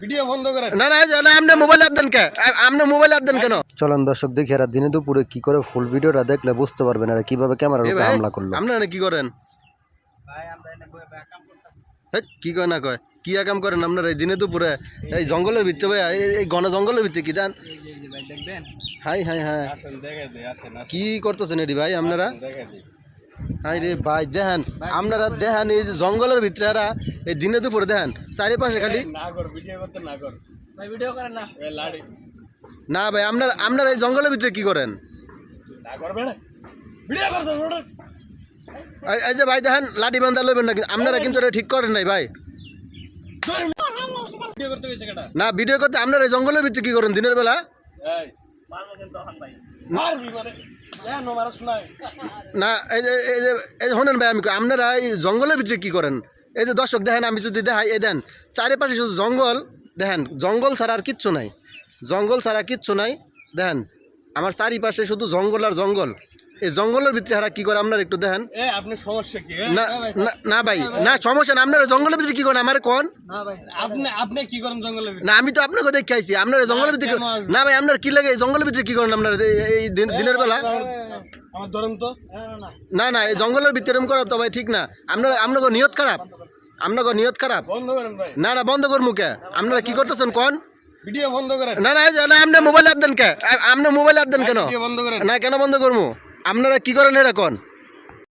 Video বন্ধ করে না না না আপনি মোবাইল হাত দেন কে? আপনি মোবাইল দেন কেন? চলেন দর্শক দেখি এরা দিনে দুপুরে কি করে ফুল ভিডিওটা দেখলে বুঝতে পারবেন এরা কীভাবে ক্যামেরার উপরে হামলা করল। আপনারা কি করেন? কি কয় না কয়? কি কাম করেন আপনারা এই দিনে দুপুরে? এই জঙ্গলের ভিতরে ভাই এই- ঘন জঙ্গলের ভিতরে কি জান? হাই হাই হাই। আসেন দেখে দে আসেন আসেন। কি করতেছেন এটি ভাই আপনারা হাই রে ভাই দেখেন আপনারা দেখেন এই যে জঙ্গলের ভিতরে এরা এই দিনে দুপুরে দেখেন চারিপাশে খালি না কর ভিডিও করতে না কর ভাই ভিডিও করেন না। এ লাড়ি। না ভাই আপনারা আপনারা এই জঙ্গলের ভিতরে কি করেন? এই- যে ভাই দেখেন লাঠি বান্ধা লইবেন না আপনারা কিন্তু এটা ঠিক করেন নাই ভাই। ভিডিও করতে গেছে কেটা না ভিডিও করতে আপনারা এই জঙ্গলের ভিতরে কি করেন দিনের বেলা? মানে। নো এই যে এই যে এই যে শোনেন ভাই আমি আপনারা এই জঙ্গলের ভিতরে কি করেন? এই যে দর্শক দেখেন আমি যদি দেখাই এই দেন চারিপাশে শুধু জঙ্গল দেখেন জঙ্গল ছাড়া আর কিচ্ছু নাই। জঙ্গল ছাড়া কিচ্ছু নাই দেখেন আমার চারিপাশে শুধু জঙ্গল আর জঙ্গল। এই জঙ্গলের ভিতরে হারা কি করে আপনারা একটু দেখেন? এ সমস্যা কি? না না ভাই না সমস্যা না আপনারা জঙ্গলের ভিতরে কি করেন? আমার কোন? আপনি আপনি কি করেন জঙ্গলে না আমি তো আপনাকে দেখে আইছি আপনারা জঙ্গলের ভিতরে না ভাই আপনার কি লাগে জঙ্গলের ভিতরে কি করেন আপনারা? এই- এই দিন- দিনের বেলা? আমার ধরেন তো। না না এই জঙ্গলের ভিতরে করা তো ভাই ঠিক না। আপনার আপনাকে নিয়ত খারাপ। আপনাকে নিয়ত খারাপ? না না বন্ধ করব কে? আপনারা কি করতেছেন কন? ভিডিও বন্ধ করেন। না না আপনি মোবাইল আর দেন কে? আপনার আপনি মোবাইল আর দেন কেন? না কেন বন্ধ করব? আপনারা কি করেন এটা কোন?